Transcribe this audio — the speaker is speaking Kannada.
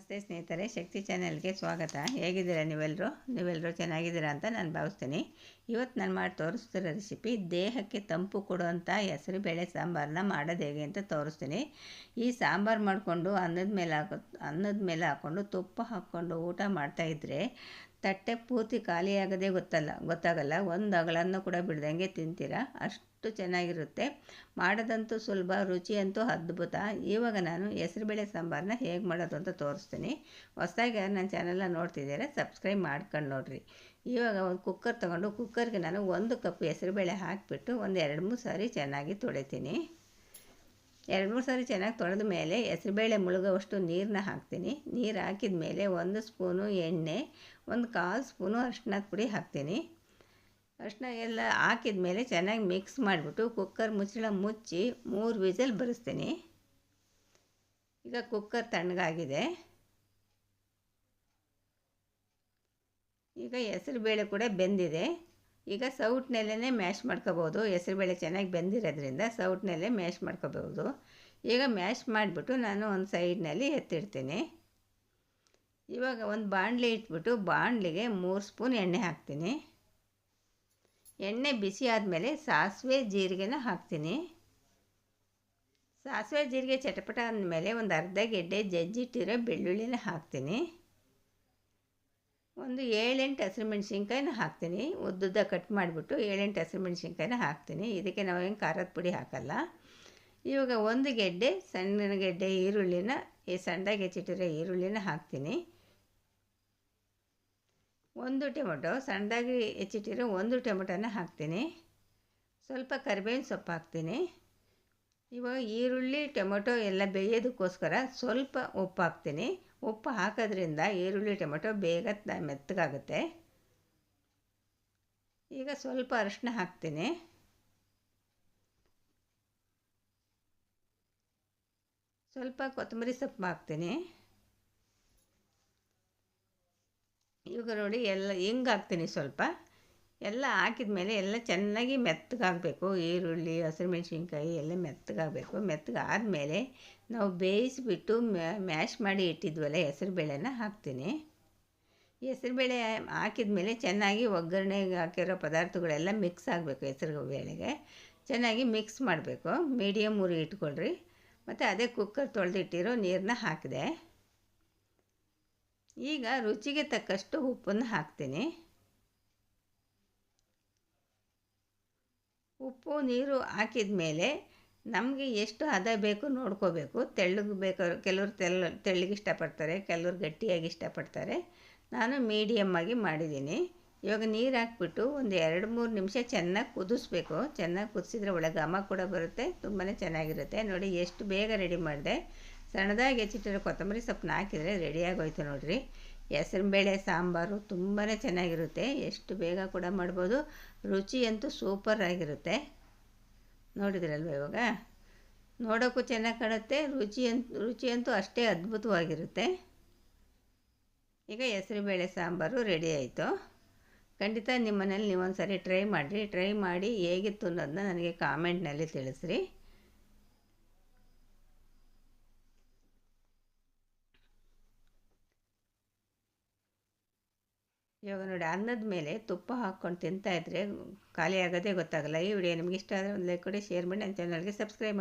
ನಮಸ್ತೆ ಸ್ನೇಹಿತರೆ, ಶಕ್ತಿ ಚಾನೆಲ್ಗೆ ಸ್ವಾಗತ. ಹೇಗಿದ್ದೀರಾ ನೀವೆಲ್ಲರೂ ನೀವೆಲ್ಲರೂ ಚೆನ್ನಾಗಿದ್ದೀರಾ ಅಂತ ನಾನು ಭಾವಿಸ್ತೀನಿ. ಇವತ್ತು ನಾನು ಮಾಡಿ ತೋರಿಸ್ತಿರೋ ರೆಸಿಪಿ, ದೇಹಕ್ಕೆ ತಂಪು ಕೊಡುವಂಥ ಹೆಸರುಬೇಳೆ ಸಾಂಬಾರನ್ನ ಮಾಡೋದು ಹೇಗೆ ಅಂತ ತೋರಿಸ್ತೀನಿ. ಈ ಸಾಂಬಾರು ಮಾಡಿಕೊಂಡು ಅನ್ನದ ಮೇಲೆ ಹಾಕೋ, ಅನ್ನದ ಮೇಲೆ ಹಾಕ್ಕೊಂಡು ತುಪ್ಪ ಹಾಕ್ಕೊಂಡು ಊಟ ಮಾಡ್ತಾಯಿದ್ರೆ ತಟ್ಟೆ ಪೂರ್ತಿ ಖಾಲಿಯಾಗೋದೇ ಗೊತ್ತಲ್ಲ, ಗೊತ್ತಾಗಲ್ಲ. ಒಂದು ಅಗಳನ್ನು ಕೂಡ ಬಿಡ್ದಂಗೆ ತಿಂತೀರಾ. ಅಷ್ಟು ಚೆನ್ನಾಗಿರುತ್ತೆ. ಮಾಡೋದಂತೂ ಸುಲಭ ರುಚಿ ಅಂತೂ ಅದ್ಭುತ. ಇವಾಗ ನಾನು ಹೆಸರುಬೇಳೆ ಸಾಂಬಾರನ್ನ ಹೇಗೆ ಮಾಡೋದು ಅಂತ ತೋರಿಸ್ತೀನಿ. ಹೊಸದಾಗಿ ನನ್ನ ಚಾನೆಲ್ನ ನೋಡ್ತಿದ್ದೀರಾ, ಸಬ್ಸ್ಕ್ರೈಬ್ ಮಾಡ್ಕೊಂಡು ನೋಡಿರಿ. ಇವಾಗ ಒಂದು ಕುಕ್ಕರ್ ತೊಗೊಂಡು, ಕುಕ್ಕರ್ಗೆ ನಾನು ಒಂದು ಕಪ್ ಹೆಸರುಬೇಳೆ ಹಾಕಿಬಿಟ್ಟು ಒಂದು ಎರಡು ಮೂರು ಸಾರಿ ಚೆನ್ನಾಗಿ ತೊಳಿತೀನಿ. ಎರಡು ಮೂರು ಸಾರಿ ಚೆನ್ನಾಗಿ ತೊಳೆದ ಮೇಲೆ ಹೆಸರುಬೇಳೆ ಮುಳುಗೋವಷ್ಟು ನೀರನ್ನ ಹಾಕ್ತೀನಿ. ನೀರು ಹಾಕಿದ ಮೇಲೆ ಒಂದು ಸ್ಪೂನು ಎಣ್ಣೆ, ಒಂದು ಕಾಲು ಸ್ಪೂನು ಅರ್ಶಿನದ ಪುಡಿ ಹಾಕ್ತೀನಿ. ಅರ್ಶಿನ ಎಲ್ಲ ಹಾಕಿದ ಮೇಲೆ ಚೆನ್ನಾಗಿ ಮಿಕ್ಸ್ ಮಾಡಿಬಿಟ್ಟು ಕುಕ್ಕರ್ ಮುಚ್ಚಳ ಮುಚ್ಚಿ ಮೂರು ವಿಸಲ್ ಬರೆಸ್ತೀನಿ ಈಗ ಕುಕ್ಕರ್ ತಣ್ಣಗಾಗಿದೆ. ಈಗ ಹೆಸರುಬೇಳೆ ಕೂಡ ಬೆಂದಿದೆ. ಈಗ ಸೌಟ್ನಲ್ಲೇ ಮ್ಯಾಶ್ ಮಾಡ್ಕೋಬೋದು. ಹೆಸರುಬೇಳೆ ಚೆನ್ನಾಗಿ ಬೆಂದಿರೋದ್ರಿಂದ ಸೌಟ್ನಲ್ಲೇ ಮ್ಯಾಶ್ ಮಾಡ್ಕೋಬೋದು. ಈಗ ಮ್ಯಾಶ್ ಮಾಡಿಬಿಟ್ಟು ನಾನು ಒಂದು ಸೈಡ್ನಲ್ಲಿ ಎತ್ತಿಡ್ತೀನಿ. ಇವಾಗ ಒಂದು ಬಾಣಲಿ ಇಟ್ಬಿಟ್ಟು ಬಾಣಲಿಗೆ ಮೂರು ಸ್ಪೂನ್ ಎಣ್ಣೆ ಹಾಕ್ತೀನಿ. ಎಣ್ಣೆ ಬಿಸಿ ಆದಮೇಲೆ ಸಾಸಿವೆ ಜೀರಿಗೆನ ಹಾಕ್ತೀನಿ. ಸಾಸಿವೆ ಜೀರಿಗೆ ಚಟಪಟ ಅಂದಮೇಲೆ ಒಂದು ಅರ್ಧ ಗೆಡ್ಡೆ ಜಜ್ಜಿಟ್ಟಿರೋ ಬೆಳ್ಳುಳ್ಳಿನ ಹಾಕ್ತೀನಿ. ಒಂದು ಏಳೆಂಟು ಹಸಿರು ಮೆಣಸಿನ್ಕಾಯಿನ ಹಾಕ್ತೀನಿ. ಉದ್ದುದ್ದ ಕಟ್ ಮಾಡಿಬಿಟ್ಟು ಏಳೆಂಟು ಹಸಿರು ಮೆಣಸಿನ್ಕಾಯಿನ ಹಾಕ್ತೀನಿ. ಇದಕ್ಕೆ ನಾವೇನು ಖಾರದ ಪುಡಿ ಹಾಕಲ್ಲ. ಇವಾಗ ಒಂದು ಗೆಡ್ಡೆ ಸಣ್ಣ ಗೆಡ್ಡೆ ಈರುಳ್ಳಿನ, ಈ ಸಣ್ಣದಾಗಿ ಹೆಚ್ಚಿಟ್ಟಿರೋ ಈರುಳ್ಳಿನ ಹಾಕ್ತೀನಿ. ಒಂದು ಟೊಮೆಟೊ ಸಣ್ಣದಾಗಿ ಹೆಚ್ಚಿಟ್ಟಿರೋ ಒಂದು ಟೊಮೆಟೊನ ಹಾಕ್ತೀನಿ. ಸ್ವಲ್ಪ ಕರಿಬೇವಿನ ಸೊಪ್ಪು ಹಾಕ್ತೀನಿ. ಇವಾಗ ಈರುಳ್ಳಿ, ಟೊಮೆಟೊ ಎಲ್ಲ ಬೇಯೋದಕ್ಕೋಸ್ಕರ ಸ್ವಲ್ಪ ಉಪ್ಪು ಹಾಕ್ತೀನಿ. ಉಪ್ಪು ಹಾಕೋದ್ರಿಂದ ಈರುಳ್ಳಿ, ಟೊಮೆಟೊ ಬೇಗ ಮೆತ್ತಗಾಗುತ್ತೆ. ಈಗ ಸ್ವಲ್ಪ ಅರಿಶಿನ ಹಾಕ್ತೀನಿ. ಸ್ವಲ್ಪ ಕೊತ್ತಂಬರಿ ಸೊಪ್ಪು ಹಾಕ್ತೀನಿ. ಇವಾಗ ನೋಡಿ ಎಲ್ಲ ಹಿಂಗೆ ಹಾಕ್ತೀನಿ ಸ್ವಲ್ಪ. ಎಲ್ಲ ಹಾಕಿದ ಮೇಲೆ ಎಲ್ಲ ಚೆನ್ನಾಗಿ ಮೆತ್ತಗಾಗಬೇಕು. ಈರುಳ್ಳಿ ಹಸಿರು ಮೆಣಸಿನ್ಕಾಯಿ ಎಲ್ಲ ಮೆತ್ತಗಾಗಬೇಕು. ಮೆತ್ತಗಾದಮೇಲೆ ನಾವು ಬೇಯಿಸಿಬಿಟ್ಟು ಮ್ಯಾಶ್ ಮಾಡಿ ಇಟ್ಟಿದ್ವಲ್ಲ ಹೆಸರುಬೇಳೆನ ಹಾಕ್ತೀನಿ. ಹೆಸರುಬೇಳೆ ಹಾಕಿದ ಮೇಲೆ ಚೆನ್ನಾಗಿ ಒಗ್ಗರಣೆಗೆ ಹಾಕಿರೋ ಪದಾರ್ಥಗಳೆಲ್ಲ ಮಿಕ್ಸ್ ಆಗಬೇಕು ಹೆಸರು ಬೇಳೆಗೆ ಚೆನ್ನಾಗಿ ಮಿಕ್ಸ್ ಮಾಡಬೇಕು. ಮೀಡಿಯಮ್ ಉರಿ ಇಟ್ಕೊಳ್ರಿ. ಮತ್ತು ಅದೇ ಕುಕ್ಕರ್ ತೊಳೆದಿಟ್ಟಿರೋ ನೀರನ್ನ ಹಾಕಿದೆ. ಈಗ ರುಚಿಗೆ ತಕ್ಕಷ್ಟು ಉಪ್ಪನ್ನು ಹಾಕ್ತೀನಿ. ಉಪ್ಪು, ನೀರು ಹಾಕಿದ ಮೇಲೆ ನಮಗೆ ಎಷ್ಟು ಹದ ಬೇಕು ನೋಡ್ಕೋಬೇಕು. ತೆಳ್ಳಗೆ ಬೇಕಾದ್ರೆ ಕೆಲವ್ರು ತೆಳ್ಳ ತೆಳ್ಳಗೆ ಇಷ್ಟಪಡ್ತಾರೆ, ಕೆಲವ್ರು ಗಟ್ಟಿಯಾಗಿ ಇಷ್ಟಪಡ್ತಾರೆ. ನಾನು ಮೀಡಿಯಮ್ಮಾಗಿ ಮಾಡಿದ್ದೀನಿ. ಇವಾಗ ನೀರು ಹಾಕ್ಬಿಟ್ಟು ಒಂದು ಎರಡು, ಮೂರು ನಿಮಿಷ ಚೆನ್ನಾಗಿ ಕುದಿಸ್ಬೇಕು. ಚೆನ್ನಾಗಿ ಕುದಿಸಿದ್ರೆ ಒಳಗೆ ಘಮ ಕೂಡ ಬರುತ್ತೆ ತುಂಬಾ ಚೆನ್ನಾಗಿರುತ್ತೆ. ನೋಡಿ ಎಷ್ಟು ಬೇಗ ರೆಡಿ ಮಾಡಿದೆ. ಸಣ್ಣದಾಗಿ ಹೆಚ್ಚಿಟ್ಟಿರೋ ಕೊತ್ತಂಬರಿ ಸೊಪ್ಪನ್ನ ಹಾಕಿದರೆ ರೆಡಿಯಾಗೋಯ್ತು ನೋಡಿರಿ. ಹೆಸರುಬೇಳೆ, ಸಾಂಬಾರು ತುಂಬಾ ಚೆನ್ನಾಗಿರುತ್ತೆ. ಎಷ್ಟು ಬೇಗ ಕೂಡ ಮಾಡ್ಬೋದು. ರುಚಿಯಂತೂ ಸೂಪರ್ ಆಗಿರುತ್ತೆ. ನೋಡಿದ್ರಲ್ವ ಇವಾಗ? ನೋಡೋಕ್ಕೂ ಚೆನ್ನಾಗಿ ಕಾಣುತ್ತೆ. ರುಚಿ ರುಚಿಯಂತೂ ರುಚಿ ಅಂತೂ ಅಷ್ಟೇ ಅದ್ಭುತವಾಗಿರುತ್ತೆ. ಈಗ ಹೆಸರುಬೇಳೆ, ಸಾಂಬಾರು ರೆಡಿ ಆಯಿತು. ಖಂಡಿತ ನಿಮ್ಮ ಮನೇಲಿ ನೀವು ಒಂದು ಸರಿ ಟ್ರೈ ಮಾಡಿರಿ. ಟ್ರೈ ಮಾಡಿ ಹೇಗಿತ್ತು ಅನ್ನೋದನ್ನ ನನಗೆ ಕಾಮೆಂಟ್ನಲ್ಲಿ ತಿಳಿಸ್ರಿ. ಇವಾಗ ನೋಡಿ ಅನ್ನದ ಮೇಲೆ ತುಪ್ಪ ಹಾಕ್ಕೊಂಡು ತಿಂತಾಯಿದ್ರೆ ಖಾಲಿ ಆಗೋದೇ ಗೊತ್ತಾಗಲ್ಲ. ಈ ವಿಡಿಯೋ ನಿಮಗೆ ಇಷ್ಟ ಆದರೆ ಒಂದು ಲೈಕ್ ಕೊಡಿ ಶೇರ್ ಮಾಡಿ, ನನ್ನ ಚಾನಲ್ಗೆ ಸಬ್ಸ್ಕ್ರೈಬ್ ಮಾಡಿ.